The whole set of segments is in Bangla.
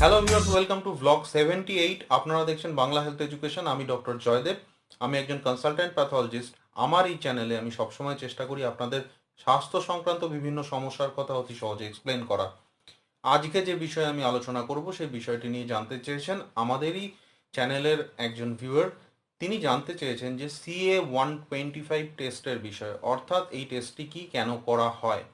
Hello viewers welcome to vlog seventy eight আপনারা দেখছেন বাংলা হেলথ এডুকেশন আমি ডক্টর জয়দেব আমি একজন কনসালটেন্ট প্যাথোলজিস্ট আমার এই চ্যানেলে আমি সবসময় চেষ্টা করি আপনাদের স্বাস্থ্য সংক্রান্ত বিভিন্ন সমস্যার কথা অতি সহজে এক্সপ্লেন করা। আজকে যে বিষয়ে আমি আলোচনা করব, সেই বিষয়টি নিয়ে জানতে চেয়েছেন আমাদেরই চ্যানেলের একজন ভিউয়ার তিনি জানতে চেয়েছেন যে সিএ ওয়ান টোয়েন্টি ফাইভ টেস্টের বিষয়ে। অর্থাৎ এই টেস্টটি কি, কেন করা হয়?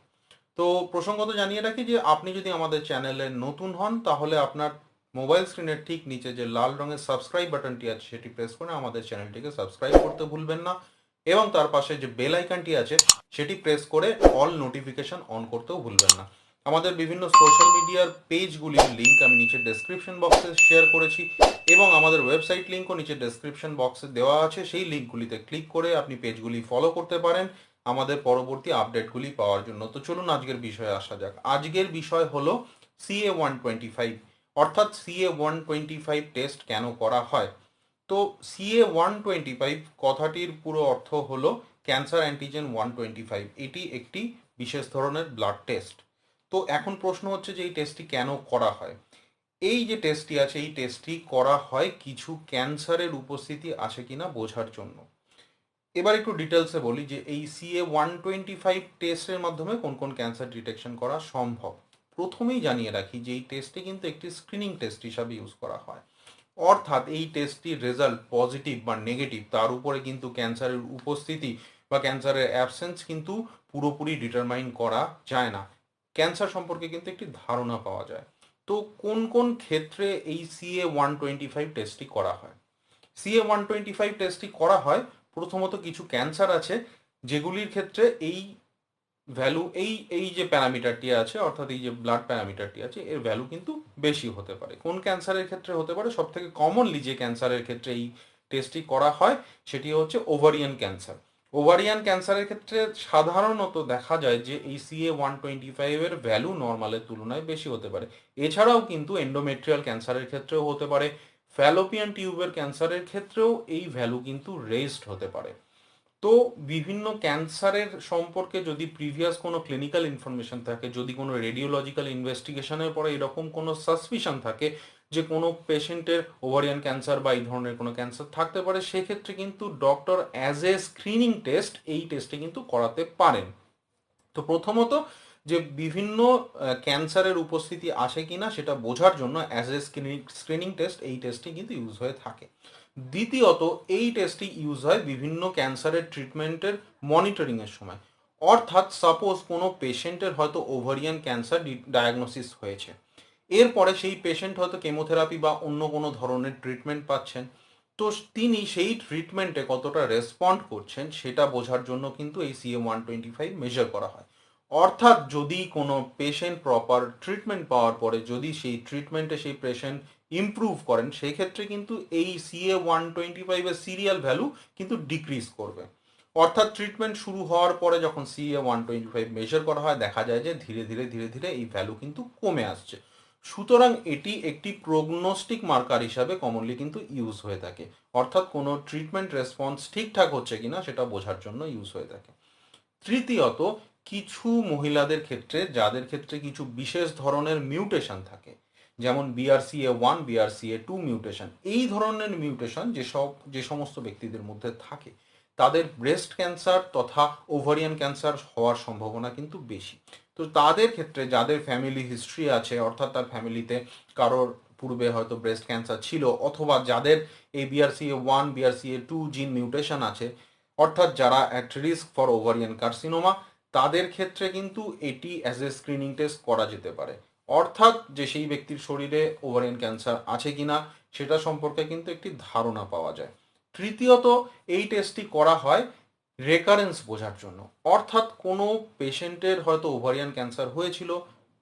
তো প্রসঙ্গত জানিয়ে রাখি যে আপনি যদি আমাদের চ্যানেলে নতুন হন, তাহলে আপনার মোবাইল স্ক্রিনের ঠিক নিচে যে লাল রঙের সাবস্ক্রাইব বাটনটি আছে, সেটি প্রেস করে আমাদের চ্যানেলটিকে সাবস্ক্রাইব করতে ভুলবেন না। এবং তার পাশে যে বেল আইকনটি আছে, সেটি প্রেস করে অল নোটিফিকেশন অন করতেও ভুলবেন না। আমাদের বিভিন্ন সোশ্যাল মিডিয়ার পেজগুলির লিঙ্ক আমি নিচে ডেসক্রিপশন বক্সে শেয়ার করেছি এবং আমাদের ওয়েবসাইট লিঙ্কও নিচে ডেসক্রিপশন বক্সে দেওয়া আছে। সেই লিঙ্কগুলিতে ক্লিক করে আপনি পেজগুলি ফলো করতে পারেন। আমাদের পরবর্তী আপডেটগুলি পাওয়ার জন্য। তো চলুন আজকের বিষয়ে আসা যাক। আজকের বিষয় হলো সিএ ওয়ান টোয়েন্টি ফাইভ অর্থাৎ CA one twenty five test কেন করা হয়? তো সিএ ওয়ান টোয়েন্টি ফাইভ কথাটির পুরো অর্থ হলো cancer antigen one twenty five এটি একটি বিশেষ ধরনের ব্লাড টেস্ট তো এখন প্রশ্ন হচ্ছে যে এই টেস্টটি কেন করা হয়? এই যে টেস্টটি আছে, এই টেস্টটি করা হয় কিছু ক্যান্সারের উপস্থিতি আছে কিনা বোঝার জন্য। এবার একটু ডিটেলসে বলি যে এই সিএ ওয়ান টোয়েন্টি ফাইভ টেস্টের মাধ্যমে কোন কোন ক্যান্সার ডিটেকশন করা সম্ভব। প্রথমেই জানিয়ে রাখি যে এই টেস্টটি কিন্তু একটি স্ক্রিনিং টেস্ট হিসাবে ইউজ করা হয়। অর্থাৎ এই টেস্টটির রেজাল্ট পজিটিভ বা নেগেটিভ তার উপরে কিন্তু ক্যান্সারের উপস্থিতি বা ক্যান্সারের অ্যাবসেন্স কিন্তু পুরোপুরি ডিটারমাইন করা যায় না। ক্যান্সার সম্পর্কে কিন্তু একটি ধারণা পাওয়া যায়। তো কোন কোন ক্ষেত্রে এই সিএ ওয়ান টোয়েন্টি ফাইভ টেস্টটি করা হয়? সিএ ওয়ান টোয়েন্টি ফাইভ টেস্টটি করা হয় প্রথমত কিছু ক্যান্সার আছে, যেগুলির ক্ষেত্রে এই ভ্যালু এই এই যে প্যারামিটারটি আছে, অর্থাৎ এই যে ব্লাড প্যারামিটারটি আছে, এর ভ্যালু কিন্তু বেশি হতে পারে। কোন ক্যান্সারের ক্ষেত্রে হতে পারে? সব থেকে কমনলি যে ক্যান্সারের ক্ষেত্রে এই টেস্টটি করা হয়, সেটি হচ্ছে ওভারিয়ান ক্যান্সার ওভারিয়ান ক্যান্সারের ক্ষেত্রে সাধারণত দেখা যায় যে এই সিএ ওয়ান টোয়েন্টি ফাইভের ভ্যালু নর্মালের তুলনায় বেশি হতে পারে। এছাড়াও কিন্তু এন্ডোমেট্রিয়াল ক্যান্সারের ক্ষেত্রেও হতে পারে। ফ্যালোপিয়ান টিউবের ক্যান্সারের ক্ষেত্রেও এই ভ্যালু কিন্তু রেজড হতে পারে। তো বিভিন্ন ক্যান্সারের সম্পর্কে যদি প্রিভিয়াস কোনো ক্লিনিক্যাল ইনফরমেশন থাকে, যদি কোনো রেডিওলজিক্যাল ইনভেস্টিগেশনের পরে এরকম কোনো সাসপিশন থাকে যে কোনো পেশেন্টের ওভারিয়ান ক্যান্সার বা এই ধরনের কোনো ক্যান্সার থাকতে পারে, সেক্ষেত্রে কিন্তু doctor as a screening test এই টেস্টে কিন্তু করাতে পারেন। তো প্রথমত যে বিভিন্ন ক্যান্সারের উপস্থিতি আসে কিনা সেটা বোঝার জন্য as a screening screening test এই টেস্টটি কিন্তু ইউজ হয়ে থাকে। দ্বিতীয়ত, এই টেস্টটি ইউজ হয় বিভিন্ন ক্যান্সারের ট্রিটমেন্টের মনিটরিংয়ের সময়। অর্থাৎ সাপোজ কোনো পেশেন্টের হয়তো ওভারিয়ান ক্যান্সার ডায়াগনোসিস হয়েছে। এরপরে সেই পেশেন্ট হয়তো কেমোথেরাপি বা অন্য কোনো ধরনের ট্রিটমেন্ট পাচ্ছেন। তো তিনি সেই ট্রিটমেন্টে কতটা রেসপন্ড করছেন সেটা বোঝার জন্য কিন্তু এই CA one twenty five measure করা হয়। অর্থাৎ যদি কোনো পেশেন্ট প্রপার ট্রিটমেন্ট পাওয়ার পরে যদি সেই ট্রিটমেন্টে সেই পেশেন্ট ইমপ্রুভ করেন সেই ক্ষেত্রে কিন্তু এই সিএ ওয়ান টোয়েন্টি ফাইভের সিরিয়াল ভ্যালু কিন্তু ডিক্রিজ করবে। অর্থাৎ ট্রিটমেন্ট শুরু হওয়ার পরে যখন CA one twenty five measure করা হয়, দেখা যায় যে ধীরে ধীরে ধীরে ধীরে এই ভ্যালু কিন্তু কমে আসছে। সুতরাং এটি একটি প্রগনোস্টিক মার্কার হিসাবে কমনলি কিন্তু ইউজ হয়ে থাকে। অর্থাৎ কোনো ট্রিটমেন্ট রেসপন্স ঠিকঠাক হচ্ছে কিনা, সেটা বোঝার জন্য ইউজ হয়ে থাকে। তৃতীয়ত, কিছু মহিলাদের ক্ষেত্রে, যাদের ক্ষেত্রে কিছু বিশেষ ধরনের মিউটেশন থাকে, যেমন BRCA one BRCA two mutation এই ধরনের মিউটেশন যেসব যে সমস্ত ব্যক্তিদের মধ্যে থাকে, তাদের ব্রেস্ট ক্যান্সার তথা ওভারিয়ান ক্যান্সার হওয়ার সম্ভাবনা কিন্তু বেশি। তো তাদের ক্ষেত্রে যাদের ফ্যামিলি হিস্ট্রি আছে, অর্থাৎ তার ফ্যামিলিতে কারোর পূর্বে হয়তো ব্রেস্ট ক্যান্সার ছিল, অথবা যাদের এই BRCA one BRCA two gene mutation আছে অর্থাৎ যারা at risk for ovarian carcinoma তাদের ক্ষেত্রে কিন্তু এটি অ্যাজ এ স্ক্রিনিং টেস্ট করা যেতে পারে। অর্থাৎ যে সেই ব্যক্তির শরীরে ওভারিয়ান ক্যান্সার আছে কিনা, সেটা সম্পর্কে কিন্তু একটি ধারণা পাওয়া যায়। তৃতীয়ত, এই টেস্টটি করা হয় রেকারেন্স বোঝার জন্য। অর্থাৎ কোনো পেশেন্টের হয়তো ওভারিয়ান ক্যান্সার হয়েছিল,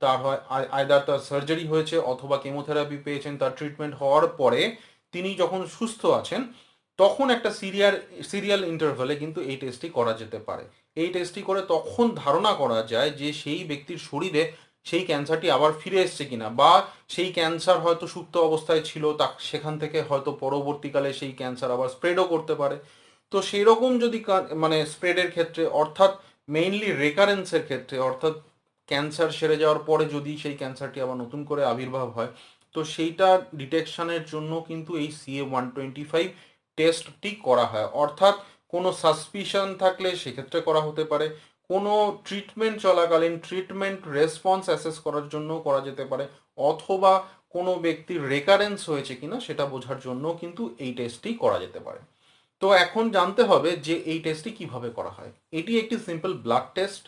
তার হয় আয়দার তার সার্জারি হয়েছে অথবা কেমোথেরাপি পেয়েছেন, তার ট্রিটমেন্ট হওয়ার পরে তিনি যখন সুস্থ আছেন তখন একটা সিরিয়াল সিরিয়াল ইন্টারভ্যালে কিন্তু এই টেস্টটি করা যেতে পারে। এই টেস্টটি করে তখন ধারণা করা যায় যে সেই ব্যক্তির শরীরে সেই ক্যান্সারটি আবার ফিরে এসছে কিনা বা সেই ক্যান্সার হয়তো সুপ্ত অবস্থায় ছিল, তা সেখান থেকে হয়তো পরবর্তীকালে সেই ক্যান্সার আবার স্প্রেডও করতে পারে। তো সেই রকম যদি মানে স্প্রেডের ক্ষেত্রে, অর্থাৎ মেইনলি রেকারেন্সের ক্ষেত্রে, অর্থাৎ ক্যান্সার সেরে যাওয়ার পরে যদি সেই ক্যান্সারটি আবার নতুন করে আবির্ভাব হয়, তো সেইটা ডিটেকশনের জন্য কিন্তু এই সিএ ওয়ান টোয়েন্টি ফাইভ টেস্টটি করা হয়। অর্থাৎ কোনো সাসপিশন থাকলে সেক্ষেত্রে করা হতে পারে। কোনো ট্রিটমেন্ট চলাকালীন ট্রিটমেন্ট রেসপন্স অ্যাসেস করার জন্য করা যেতে পারে। অথবা কোনো ব্যক্তির রেকারেন্স হয়েছে কিনা সেটা বোঝার জন্য কিন্তু এই টেস্টটি করা যেতে পারে। তো এখন জানতে হবে যে এই টেস্টটি কীভাবে করা হয়। এটি একটি সিম্পল ব্লাড টেস্ট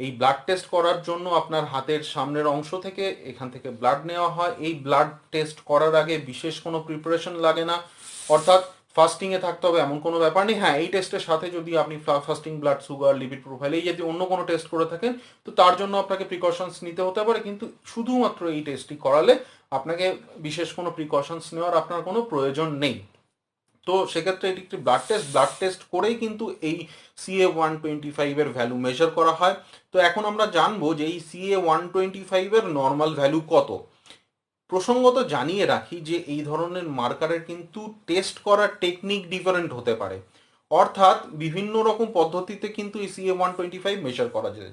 এই ব্লাড টেস্ট করার জন্য আপনার হাতের সামনের অংশ থেকে এখান থেকে ব্লাড নেওয়া হয়। এই ব্লাড টেস্ট করার আগে বিশেষ কোনো প্রিপারেশন লাগে না। অর্থাৎ ফাস্টিং এ থাকতে হবে, এমন কোনো ব্যাপার নেই। হ্যাঁ এই টেস্টের সাথে যদি আপনি fasting blood sugar lipid profile এই যদি অন্য কোনো টেস্ট করে থাকেন, তো তার জন্য আপনাকে প্রিকশনস নিতে হতে পারে। কিন্তু শুধুমাত্র এই টেস্টটি করালে আপনাকে বিশেষ কোনো প্রিকশনস নেওয়ার আপনার কোনো প্রয়োজন নেই। তো সেক্ষেত্রে এটি একটি ব্লাড টেস্ট ব্লাড টেস্ট করেই কিন্তু এই সিএ ওয়ান টোয়েন্টি ফাইভের ভ্যালু মেজার করা হয়। তো এখন আমরা জানব যে এই সিএ ওয়ান টোয়েন্টি ফাইভের নর্মাল ভ্যালু কত। প্রসঙ্গত জানিয়ে রাখি যে এই ধরনের মার্কারের কিন্তু টেস্ট করার টেকনিক ডিফারেন্ট হতে পারে। অর্থাৎ বিভিন্ন রকম পদ্ধতিতে কিন্তু এই CA one twenty five measure করা যায়।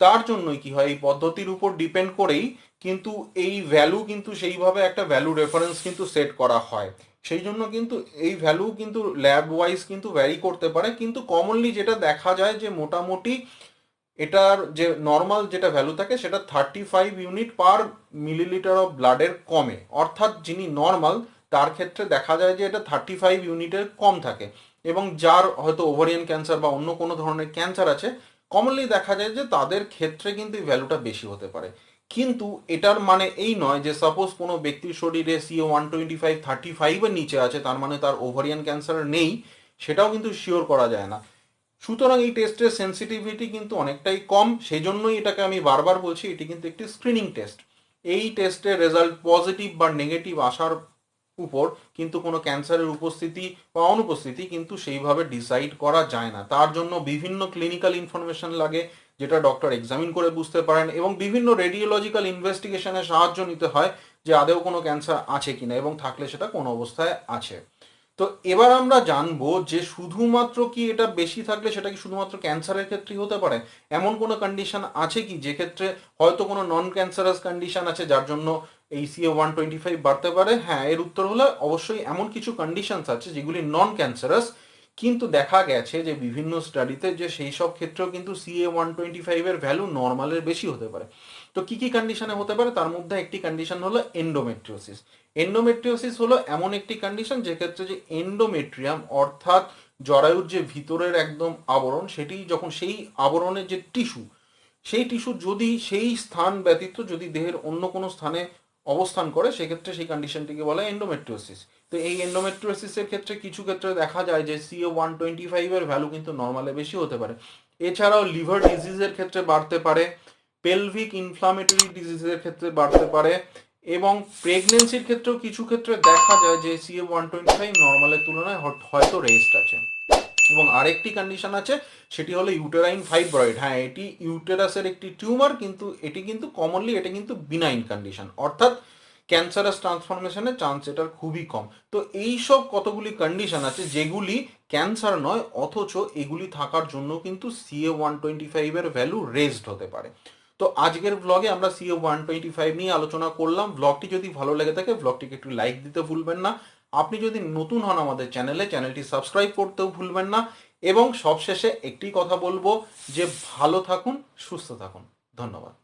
তার জন্যই কি হয়, এই পদ্ধতির উপর ডিপেন্ড করেই কিন্তু এই ভ্যালু কিন্তু সেইভাবে একটা ভ্যালু রেফারেন্স কিন্তু সেট করা হয়। সেই জন্য কিন্তু এই ভ্যালু কিন্তু ল্যাব ওয়াইজ কিন্তু ভ্যারি করতে পারে। কিন্তু কমনলি যেটা দেখা যায় যে মোটামুটি এটার যে নর্মাল যেটা ভ্যালু থাকে, সেটা thirty five unit per millilitre of ব্লাডের কমে। অর্থাৎ যিনি নর্মাল তার ক্ষেত্রে দেখা যায় যে এটা থার্টি ফাইভ ইউনিটের কম থাকে। এবং যার হয়তো ওভারিয়ান ক্যান্সার বা অন্য কোনো ধরনের ক্যান্সার আছে কমনলি দেখা যায় যে তাদের ক্ষেত্রে কিন্তু এই ভ্যালুটা বেশি হতে পারে। কিন্তু এটার মানে এই নয় যে সাপোজ কোনো ব্যক্তির শরীরে CA one twenty five thirty ফাইভের নিচে আছে, তার মানে তার ওভারিয়ান ক্যান্সার নেই, সেটাও কিন্তু শিওর করা যায় না। সুতরাং এই টেস্টের সেন্সিটিভিটি কিন্তু অনেকটাই কম সেই জন্যই এটাকে আমি বারবার বলছি, এটি কিন্তু একটি স্ক্রিনিং টেস্ট এই টেস্টের রেজাল্ট পজিটিভ বা নেগেটিভ আসার উপর কিন্তু কোনো ক্যান্সারের উপস্থিতি বা অনুপস্থিতি কিন্তু সেইভাবে ডিসাইড করা যায় না। তার জন্য বিভিন্ন ক্লিনিক্যাল ইনফরমেশন লাগে, যেটা ডক্টর এক্সামিন করে বুঝতে পারেন এবং বিভিন্ন রেডিওলজিক্যাল ইনভেস্টিগেশনে সাহায্য নিতে হয় যে আদেও কোনো ক্যান্সার আছে কিনা এবং থাকলে সেটা কোন অবস্থায় আছে। তো এবার আমরা জানব যে শুধুমাত্র কি এটা বেশি থাকলে সেটা কি শুধুমাত্র ক্যান্সারের ক্ষেত্রেই হতে পারে? এমন কোনো কন্ডিশন আছে কি যে ক্ষেত্রে হয়তো কোনো নন ক্যান্সারাস কন্ডিশন আছে যার জন্য এই সিএ ওয়ান টোয়েন্টি ফাইভ বাড়তে পারে? হ্যাঁ এর উত্তর হলো অবশ্যই এমন কিছু কন্ডিশনস আছে যেগুলি নন ক্যান্সারাস কিন্তু দেখা গেছে যে বিভিন্ন স্টাডিতে যে সেই সব ক্ষেত্রেও কিন্তু সিএ ওয়ান টোয়েন্টি ফাইভের ভ্যালু নর্মালের বেশি হতে পারে। তো কি কি কন্ডিশনে হতে পারে? তার মধ্যে একটি কন্ডিশন হলো এন্ডোমেট্রিওসিস এন্ডোমেট্রিওসিস হলো এমন একটি কন্ডিশন যে ক্ষেত্রে যে এন্ডোমেট্রিয়াম অর্থাৎ জরায়ুর যে ভিতরের একদম আবরণ, সেটি যখন সেই আবরণের যে টিস্যু সেই টিস্যু যদি সেই স্থান ব্যতীত যদি দেহের অন্য কোনো স্থানে অবস্থান করে, সেক্ষেত্রে সেই কন্ডিশনটিকে বলা এন্ডোমেট্রিওসিস তো এই এন্ডোমেট্রিওসিসের ক্ষেত্রে কিছু ক্ষেত্রে দেখা যায় যে সিও ওয়ান টোয়েন্টি ফাইভের ভ্যালু কিন্তু নর্মালে বেশি হতে পারে। এছাড়াও লিভার ডিজিজের ক্ষেত্রে বাড়তে পারে পেলভিক ইনফ্লামেটরি ডিজিজের ক্ষেত্রে বাড়তে পারে এবং প্রেগনেন্সির ক্ষেত্রেও কিছু ক্ষেত্রে দেখা যায় যে সিএ ওয়ান টোয়েন্টি ফাইভ নর্মালের তুলনায় হয়তো রেস্ট আছে। এবং আরেকটি কন্ডিশন আছে, সেটি হলো ইউটেরাইন ফাইব্রয়েড হ্যাঁ এটি ইউটেরাসের একটি টিউমার কিন্তু এটি কিন্তু কমনলি এটা কিন্তু বিনাইন কন্ডিশন অর্থাৎ ক্যান্সারাস ট্রান্সফরমেশনের চান্স এটার খুবই কম। তো এই সব কতগুলি কন্ডিশন আছে যেগুলি ক্যান্সার নয়, অথচ এগুলি থাকার জন্য কিন্তু সিএ ওয়ান টোয়েন্টি ফাইভের ভ্যালু রেজড হতে পারে। তো আজকের ব্লগে আমরা সিএ ওয়ান টোয়েন্টি ফাইভ নিয়ে আলোচনা করলাম। ব্লগটি যদি ভালো লেগে থাকে ব্লগটিকে একটু লাইক দিতে ভুলবেন না। আপনি যদি নতুন হন আমাদের চ্যানেলে চ্যানেলটি সাবস্ক্রাইব করতেও ভুলবেন না। এবং সবশেষে একটি কথা বলব যে ভালো থাকুন, সুস্থ থাকুন। ধন্যবাদ।